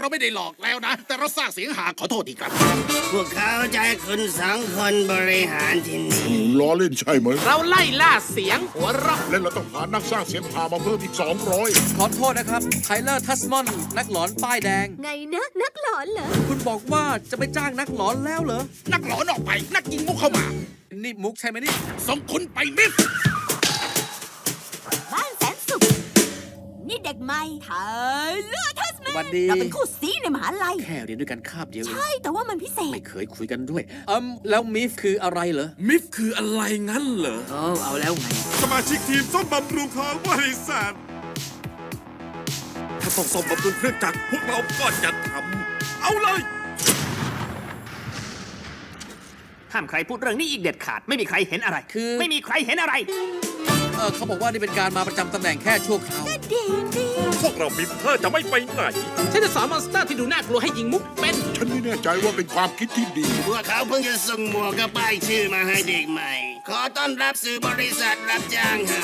เราไม่ได้หลอกแล้วนะ แต่เราสร้างเสียงหาขอโทษทีครับ พวกเขาจะให้คุณสองคนบริหารที่นี่ ล้อเล่นใช่ไหม เราไล่ล่าเสียงหัวเราะเล่นเราต้องหานักสร้างเสียงพามาเพิ่มอีก 200 ขอโทษนะครับไทเลอร์ทัสมอนนักหลอนป้ายแดง ไงนะนักหลอนเหรอ คุณบอกว่าจะไปจ้างนักหลอนแล้วเหรอ นักหลอนออกไป นักยิงมุกเข้ามา นี่มุกใช่ไหมนี่ ส่งคุณไปมิฟบ้านแสนสุข นี่เด็กใหม่ไทเลอร์ทัสแมส วัสนดี เราเป็นคู่ซีในมหาลัย แค่เรียนด้วยกันคาบเดียวเอง ใช่ แต่ว่ามันพิเศษ ไม่เคยคุยกันด้วยเอิมแล้วมิฟคืออะไรเหรอ มิฟคืออะไรงั้นเหรอ โอ้เอาแล้วไง สมาชิกทีมซ่อมบำรุงของบริษัท ถ้าต้องซ่อมบำรุงเครื่องจักรพวกเราก็จะทำ เอาเลย ห้ามใครพูดเรื่องนี้อีกเด็ดขาด ไม่มีใครเห็นอะไรคือ ไม่มีใครเห็นอะไร เออเขาบอกว่านี่เป็นการมาประจำตำแหน่งแค่ชั่วคราว ดีดี พวกเรามิฟเธอจะไม่ไปไหน ฉันจะสอนมอนสเตอร์ที่ดูน่ากลัวให้ยิงมุกเป็น ฉันไม่แน่ใจว่าเป็นความคิดที่ดี พวกเขาเพิ่งจะส่งหมวกกับป้ายชื่อมาให้เด็กใหม่ ขอต้อนรับสู่บริษัทรับจ้างหา